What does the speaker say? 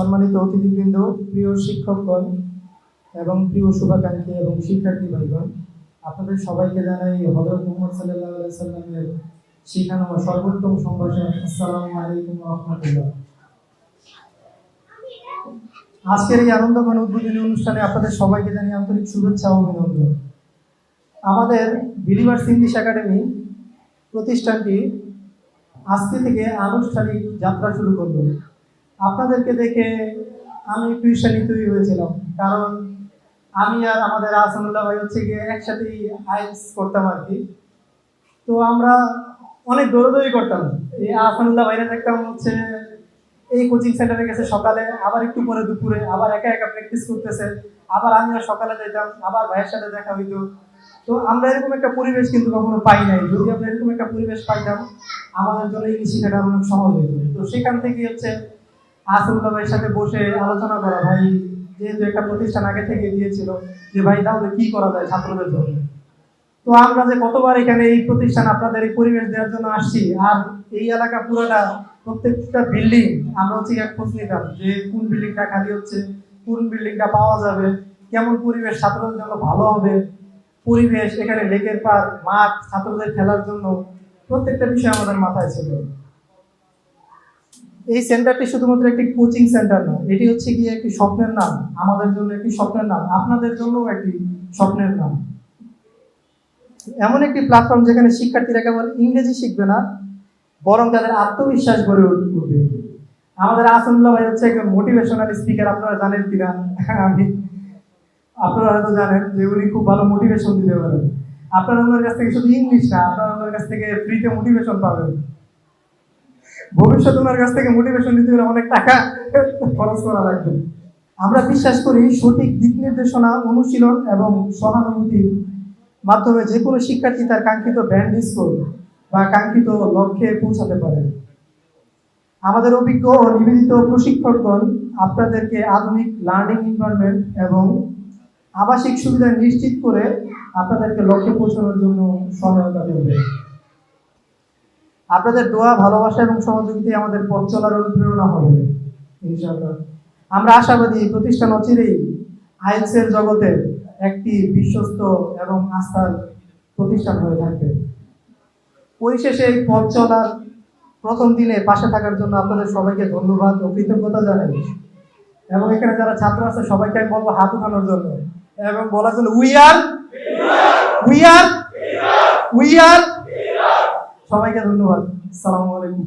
সম্মানিত অতিথিবৃন্দ, প্রিয় শিক্ষকগণ এবং প্রিয় শুভাকাঙ্ক্ষী এবং শিক্ষার্থী ভাইগণ, আপনাদের সবাইকে জানাই হজরত মুহাম্মদ আলাইহি সাল্লামের শিখানো সর্বোত্তম সম্ভাষণ। আসসালামু আলাইকুম রাহমাতুল্লাহ। আজকের এই আনন্দঘন উদ্বোধনী অনুষ্ঠানে আপনাদের সবাইকে জানিয়ে আন্তরিক শুভেচ্ছা ও অভিনন্দন। আমাদের বিলিভার্স ইংলিশ একাডেমি প্রতিষ্ঠানটি আজকে থেকে আনুষ্ঠানিক যাত্রা শুরু করল আপনাদেরকে দেখে আমি একটু ঈর্ষান্বিতই হয়েছিলাম। কারণ আমি আর আমাদের আসানুল্লাহ ভাই হচ্ছে গিয়ে একসাথেই আইএলস করতাম আর কি। তো আমরা অনেক দৌড়দৌড়ি করতাম। এই আসানুল্লাহ ভাইরা দেখতাম হচ্ছে এই কোচিং সেন্টারে গেছে সকালে, আবার একটু পরে দুপুরে, আবার একা একা প্র্যাকটিস করতেছে, আবার আমিও সকালে যেতাম, আবার ভাইয়ের সাথে দেখা হইতো। তো আমরা এরকম একটা পরিবেশ কিন্তু কখনো পাই নাই। যদি আমরা এরকম একটা পরিবেশ পাইতাম, আমাদের জন্য ইংলিশ শেখাটা অনেক সহজ হতো তো সেখান থেকে হচ্ছে আসরুল্লাহ ভাইয়ের সাথে বসে আলোচনা করা, ভাই, যেহেতু একটা প্রতিষ্ঠান আগে থেকে দিয়েছিল, যে ভাই, তাহলে কি করা যায় ছাত্রদের জন্য? তো আমরা যে কতবার এখানে এই প্রতিষ্ঠান আপনাদের এই পরিবেশ দেওয়ার জন্য আসছি, আর এই এলাকা পুরোটা, প্রত্যেকটা বিল্ডিং আমরা হচ্ছে খোঁজ নিতাম যে কোন বিল্ডিংটা খালি হচ্ছে, কোন বিল্ডিংটা পাওয়া যাবে, কেমন পরিবেশ ছাত্রদের জন্য ভালো হবে, পরিবেশ এখানে লেকের পার মাঠ ছাত্রদের খেলার জন্য, প্রত্যেকটা বিষয় আমাদের মাথায় ছিল। এই সেন্টারটি শুধুমাত্র একটি কোচিং সেন্টার নয়, এটি হচ্ছে গিয়ে একটি স্বপ্নের নাম, আমাদের জন্য একটি স্বপ্নের নাম, আপনাদের জন্যও একটি স্বপ্নের নাম। এমন একটি প্ল্যাটফর্ম যেখানে শিক্ষার্থীরা কেবল ইংরেজি শিখবে না, বরং তাদের আত্মবিশ্বাস গড়ে উঠবে। আমাদের আসনুল্লাহ ভাই হচ্ছে একজন মোটিভেশনাল স্পিকার আপনারা জানেন কিনা? আমি, আপনারা হয়তো জানেন যে উনি খুব ভালো মোটিভেশন দিতে পারেন। আপনারা ওনার কাছ থেকে শুধু ইংলিশ না, আপনারা ওনার কাছ থেকে ফ্রিতে মোটিভেশন পাবেন। ভবিষ্যতে ওনার কাছ থেকে মোটিভেশন নিতে হলে অনেক টাকা খরচ করা লাগবে। আমরা বিশ্বাস করি সঠিক দিক নির্দেশনা, অনুশীলন এবং সহানুভূতির মাধ্যমে যে কোনো শিক্ষার্থী তার কাঙ্ক্ষিত ব্যান্ড স্কোর বা কাঙ্ক্ষিত লক্ষ্যে পৌঁছাতে পারে। আমাদের অভিজ্ঞ ও নিবেদিত প্রশিক্ষকগণ আপনাদেরকে আধুনিক লার্নিং এনভায়রনমেন্ট এবং আবাসিক সুবিধা নিশ্চিত করে আপনাদেরকে লক্ষ্যে পৌঁছানোর জন্য সহায়তা করবে। আপনাদের দোয়া, ভালোবাসা এবং সহযোগিতায় আমাদের পথ চলার অনুপ্রেরণা হবে আমরা আশাবাদী প্রতিষ্ঠান অচিরেই আইএলসের জগতের একটি বিশ্বস্ত এবং আস্থার প্রতিষ্ঠান হয়ে থাকবে। পরিশেষে এই পথ চলার প্রথম দিনে পাশে থাকার জন্য আপনাদের সবাইকে ধন্যবাদ ও কৃতজ্ঞতা জানাই। এবং এখানে যারা ছাত্র আছে, সবাইকে আমি বলব হাত উঠানোর জন্য। এবং বলার জন্য we are we are we are সবাইকে ধন্যবাদ। আসসালামু আলাইকুম।